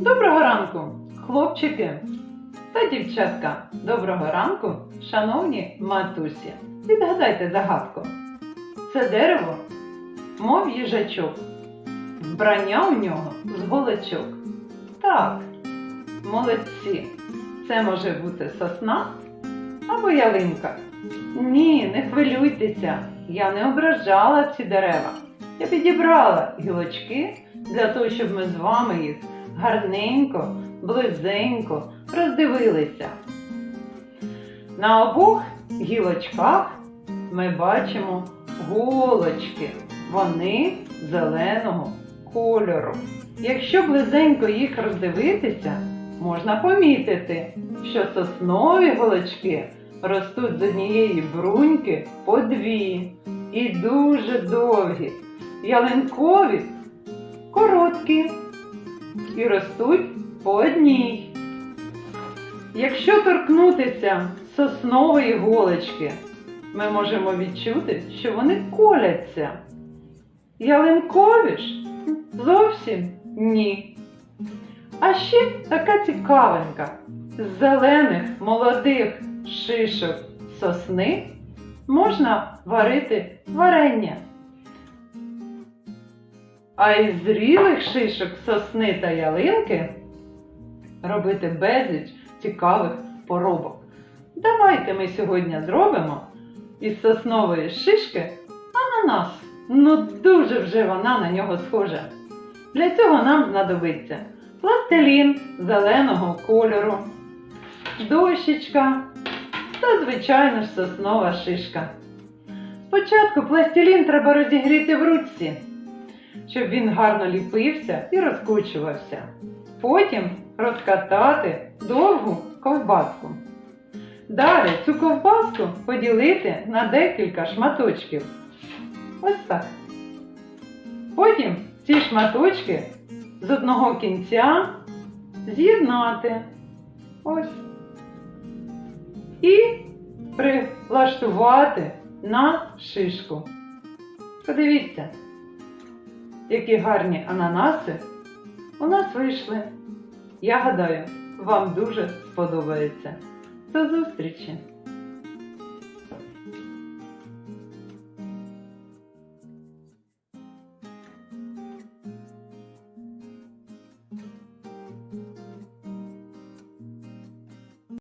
Доброго ранку, хлопчики та дівчатка. Доброго ранку, шановні матусі. Відгадайте загадку. Це дерево, мов їжачок. Вбрання у нього з голочок. Так, молодці. Це може бути сосна або ялинка. Ні, не хвилюйтеся, я не ображала ці дерева. Я підібрала гілочки для того, щоб ми з вами їх гарненько, близенько роздивилися. На обох гілочках ми бачимо голочки. Вони зеленого кольору. Якщо близенько їх роздивитися, можна помітити, що соснові голочки ростуть з однієї бруньки по дві і дуже довгі. Ялинкові короткі і ростуть по одній. Якщо торкнутися соснової голочки, ми можемо відчути, що вони коляться. Ялинкові ж зовсім ні. А ще така цікавинка. З зелених молодих шишок сосни можна варити варення. А із зрілих шишок сосни та ялинки робити безліч цікавих поробок. Давайте ми сьогодні зробимо із соснової шишки ананас. Ну дуже вже вона на нього схожа. Для цього нам знадобиться пластилін зеленого кольору, дощечка та, звичайно ж, соснова шишка. Спочатку пластилін треба розігріти в ручці, щоб він гарно ліпився і розкручувався. Потім розкатати довгу ковбаску. Далі цю ковбаску поділити на декілька шматочків. Ось так. Потім ці шматочки з одного кінця з'єднати. Ось. І прилаштувати на шишку. Подивіться, які гарні ананаси у нас вийшли. Я гадаю, вам дуже сподобається. До зустрічі!